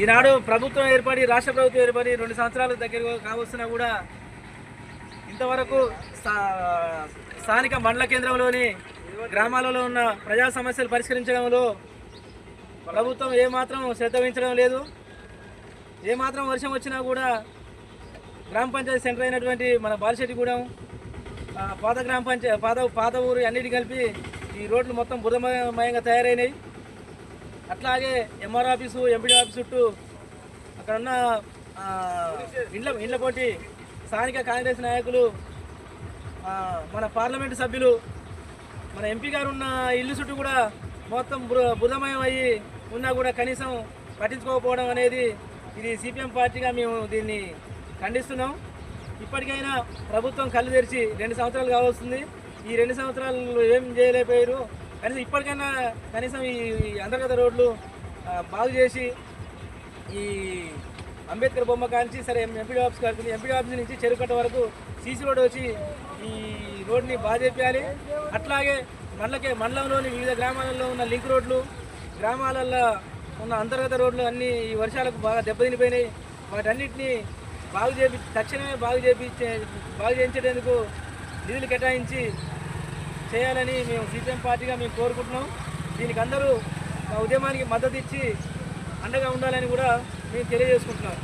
ఈనాడు ప్రభుత్వం ఏర్పడి రాష్ట్ర ప్రభుత్వం ఏర్పడి రెండు సంవత్సరాల దగ్గర కావస్తున్నా కూడా ఇంతవరకు స్థా- స్థానిక మండల కేంద్రంలోని గ్రామాలలో ఉన్న ప్రజా సమస్యలు పరిష్కరించడంలో ప్రభుత్వం ఏమాత్రం శ్రద్ధ వహించడం లేదు. ఏమాత్రం వర్షం వచ్చినా కూడా గ్రామ పంచాయతీ సెంటర్ అయినటువంటి మన బాలిశెట్టిగూడెం గూడెం పాత గ్రామ పంచాయతీ పాత పాత ఊరు అన్నిటి కలిపి ఈ రోడ్లు మొత్తం బురదమయంగా తయారైనాయి. అట్లాగే ఎంఆర్ ఆఫీసు ఎంపీడీ ఆఫీస్ చుట్టూ అక్కడ ఉన్న ఇండ్ల ఇండ్ల పోటీ స్థానిక కాంగ్రెస్ నాయకులు మన పార్లమెంటు సభ్యులు మన ఎంపీ గారు ఉన్న ఇల్లు చుట్టూ కూడా మొత్తం బుర బురదమయం అయ్యి ఉన్నా కూడా కనీసం పట్టించుకోకపోవడం అనేది ఇది సిపిఎం పార్టీగా మేము దీన్ని ఖండిస్తున్నాం. ఇప్పటికైనా ప్రభుత్వం కళ్ళు తెరిచి రెండు సంవత్సరాలు కావస్తుంది ఈ రెండు సంవత్సరాలు ఏం చేయలేకపోయారు? కనీసం ఇప్పటికైనా కనీసం ఈ అంతర్గత రోడ్లు బాగు చేసి ఈ అంబేద్కర్ బొమ్మ కాంచి సరే ఎంపీ ఆఫీస్ కడుతుంది. ఎంపీ ఆఫీస్ నుంచి చెరుకట్ట వరకు సీసీ రోడ్ వచ్చి ఈ రోడ్ని బాగా చేపించాలి అట్లాగే మండలకే మండలంలోని వివిధ గ్రామాలలో ఉన్న లింక్ రోడ్లు గ్రామాలలో ఉన్న అంతర్గత రోడ్లు అన్నీ ఈ వర్షాలకు బాగా దెబ్బతినిపోయినాయి. వాటన్నిటిని బాగు చేపి తక్షణమే బాగు చేపి బాగు చేయించేందుకు నిధులు కేటాయించి చేయాలని మేము సిపిఎం పార్టీగా మేము కోరుకుంటున్నాం. దీనికి అందరూ ఉద్యమానికి మద్దతు ఇచ్చి అండగా ఉండాలని కూడా మేము తెలియజేసుకుంటున్నాం.